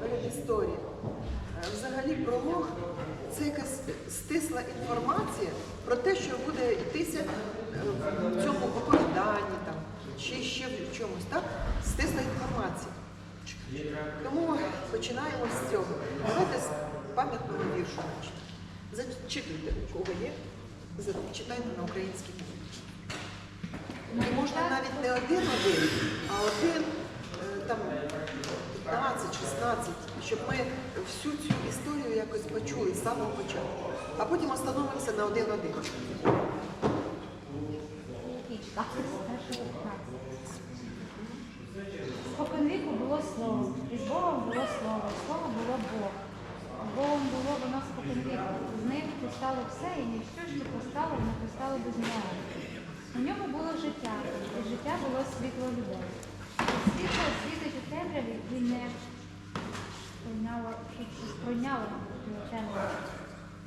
Передісторія. Е, Взагалі пролог це якась стисла інформація про те, що буде йтися е, в цьому оповіданні там, чи ще в чомусь, так? Стисла інформація. Тому починаємо з цього. Давайте з пам'ятного віршу. Зачитуйте, у кого є, зачитайте на українській мові. Можна навіть не один-один, а один там 15-16, щоб ми всю цю історію якось почули з самого початку. А потім остановимося на один-один. Споконвіку було слово, і з Богом було слово, слово було Бог. Богом було воно споконвіку. З ним постало все, і ніщо, що постало, не постало без нього. У ньому було життя, і життя було світло людей. Світло світить у темряві і не пройняло, щось пройняло темряву.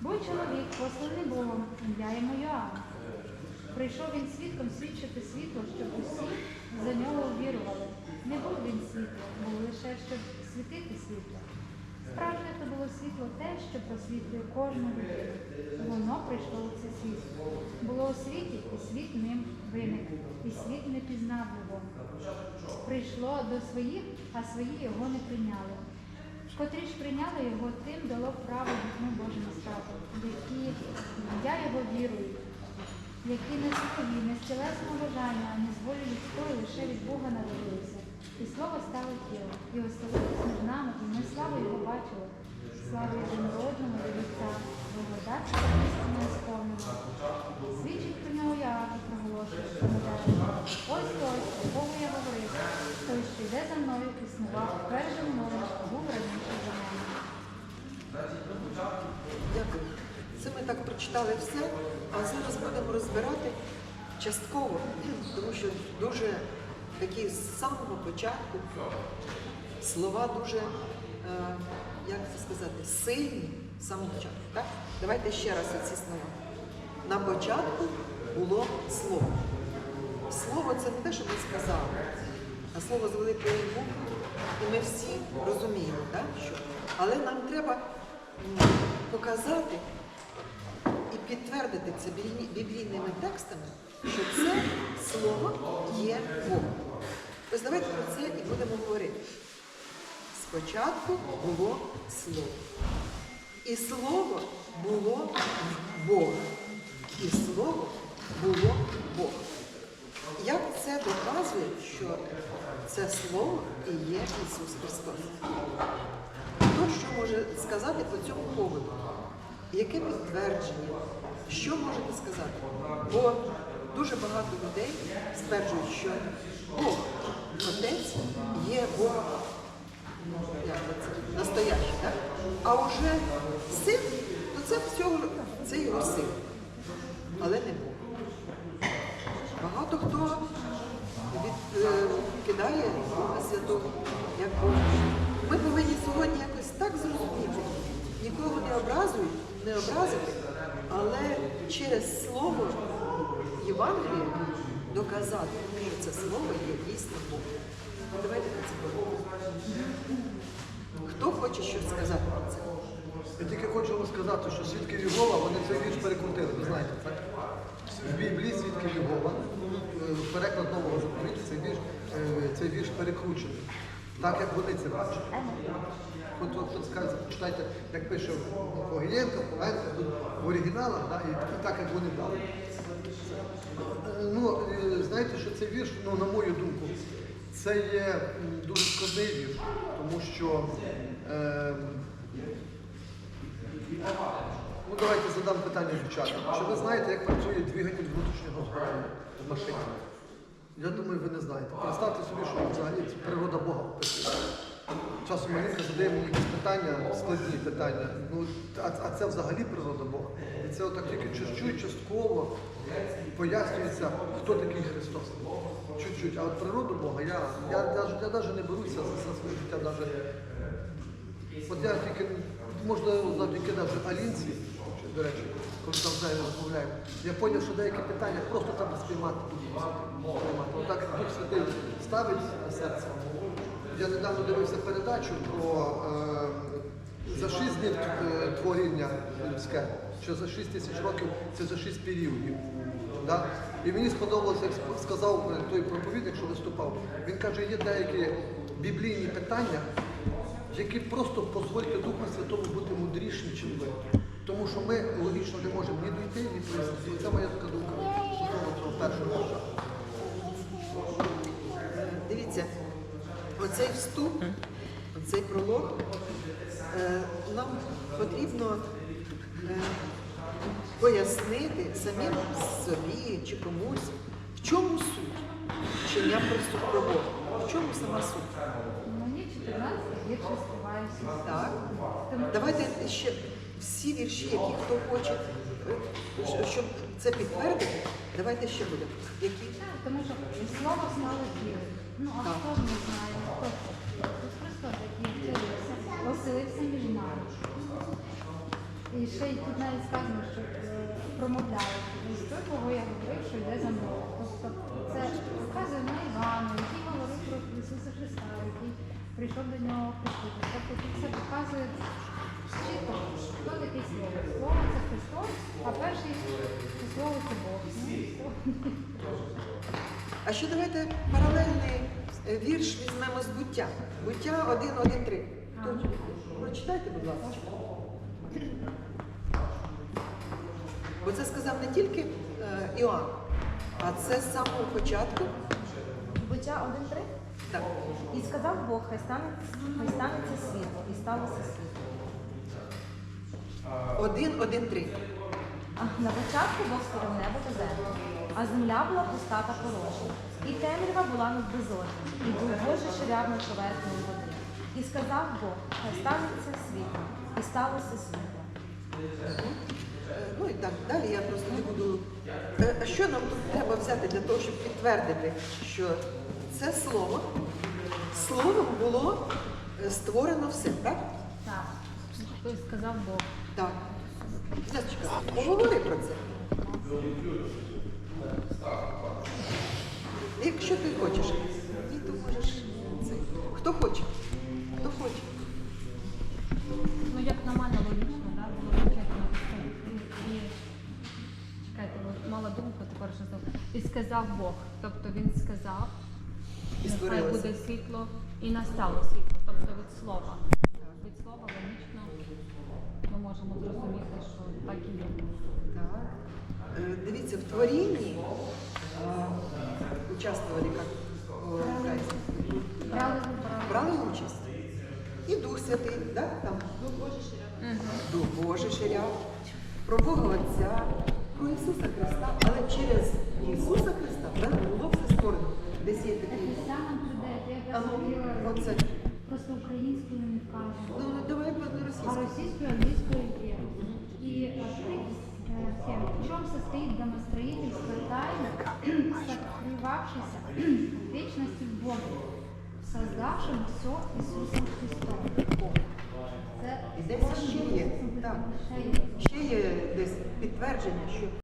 Був чоловік, посланий Богом, ім'я йому Йоанн. Прийшов він свідком свідчити світло, щоб усі за нього увірували. Не був він світло, був лише щоб світити світло. Справжнє то було світло те, що просвітлює людину. Воно прийшло у це світло. Було у світі, і світ ним виник, і світ не пізнав його. Прийшло до своїх, а свої його не прийняли. Котрі ж прийняли його, тим дало право дітьми Божим стати, які я його вірують які не світові, не з тілесного бажання, а не з волі людської, лише від Бога народилися. І слово стало тілом, і оселилось між нами, і ми славу його бачили. Славу єдинородному від Отця, благодать та істину сповнена. Свідчить про нього Яаки проголошує, що не. Ось про кого я говорив, той, що йде за мною, існував першим мною, був раніше за мене. Дякую. Це ми так прочитали все, а зараз будемо розбирати частково, тому що дуже такі з самого початку слова дуже, е, як це сказати, сильні з самого початку. Так? Давайте ще раз ці слова. На початку було слово. Слово це не те, що ми сказали, а слово з великої букви. І ми всі розуміємо, так, що. Але нам треба показати і підтвердити це біблійними текстами, що це слово є Бог. Ось давайте про це і будемо говорити. Спочатку було слово. І слово було Бога. І слово було Бог. Як це доказує, що це слово і є Ісус Христос? Хто що може сказати по цьому поводу? Яке підтвердження? Що можете сказати? Бо дуже багато людей стверджують, що Бог, як це, настоящий, так? А вже син, то це всього, це його син, але не Бог. Багато хто від, е, кидає Бога Святого, як Бога. Ми повинні сьогодні якось так зрозуміти, нікого не образують, не образити, але через слово Євангелія доказати, що це слово є дійсно Бог. Поговоримо. Хто хоче щось сказати про це? Я тільки хочу вам сказати, що свідки Єгова, вони цей вірш перекрутили, ви знаєте, так? В Біблії свідки Єгова, е, переклад нового заповіту, цей вірш, е, цей вірш перекручений. Так як вони це бачать. От скажете, читайте, як пише Огієнко, Поленко, тут в оригіналах, да, і, так, як вони дали. Е, Ну, знаєте, що цей вірш, ну, на мою думку, це є дуже складний тому що е, Ну, давайте задам питання дівчатам. Чи ви знаєте, як працює двигатель внутрішнього машині? Я думаю, ви не знаєте. Представте собі, що взагалі це природа Бога описує. Часом Марінка задає мені якісь питання, складні питання. Ну, а, а це взагалі природа Бога. І це отак тільки чуть-чуть, частково пояснюється, хто такий Христос. Чуть-чуть. А от природу Бога я, я, я, я навіть не беруся за, за своє життя навіть От я тільки, можливо, завдяки навіть Алінці, до речі, коли там нею розмовляємо, я зрозумів, що деякі питання просто треба Спіймати. Отак Дух Святий ставить на серце, я недавно дивився передачу про е, за 6 днів е, творіння людське, що за 6 тисяч років це за 6 періодів. Да? І мені сподобалося, як сказав е, той проповідник, що виступав. Він каже, є деякі біблійні питання, які просто дозвольте Духу Святому бути мудрішим, ніж ви. Тому що ми логічно не можемо ні дійти, ні пояснити. Оцей вступ, оцей пролог, е, нам потрібно е, пояснити самим собі чи комусь, в чому суть вчення про суд про в чому сама суть. Мені 14 більше співаюся. Так. Давайте ще всі вірші, які хто хоче, щоб це підтвердити, давайте ще будемо. Які? Так, тому що слово стало діло. Ну, а хто ж не знає, хто це? просто втілився, оселився між нами. І ще й тут навіть сказано, що промовляли. промовляє. Ось той, кого я говорив, що йде за мною. Тобто це А ще давайте паралельний е, вірш візьмемо з буття. Буття 1, 1, 3. Прочитайте, будь ласка. Бо це сказав не тільки е, Іоанн, а це з самого початку. Буття 1.3. Так. І сказав Бог, хай станеться, світло, і сталося світло. 1, 1, 3. На початку Бог створив небо та землю, а земля була пуста та порожня. І темрява була над безоднем, і був Божий ширяв над поверхнею води. І сказав Бог, хай станеться світло, і сталося світло. Ну і так далі. Я просто не буду. Е, А що нам тут треба взяти для того, щоб підтвердити, що це слово, словом було е, створено все, так? Так, хтось сказав Бог. Так. Поговори про це. Якщо ти хочеш, ні, то можеш це. Хто хоче? Хто хоче? Ну, як на мене логічно, да? було написано. І, і чекайте, мала думку, тепер що знову. І сказав Бог. Тобто він сказав, І нехай створилося. буде світло, і настало світло. Тобто від слова. Від слова логічно ми можемо зрозуміти, що так і є. Так. Е, В як о, українці? Брали вибрали. брали участь. І Дух Святий, да? там Дух Божий ширяв. Дух Божий ширяв. Про Бога Отця, про Ісуса Христа. Але через Ісуса Христа да, було все створено. Десь є я ну, оце. просто українською не кажуть. Ну, давай по А російську. российскую, английскую є. И состоит домостроительство тайны, сокрывавшейся в вечности в Боге, создавшим все Иисусом Христом. Це десь ще є. Так. Ще є десь підтвердження, що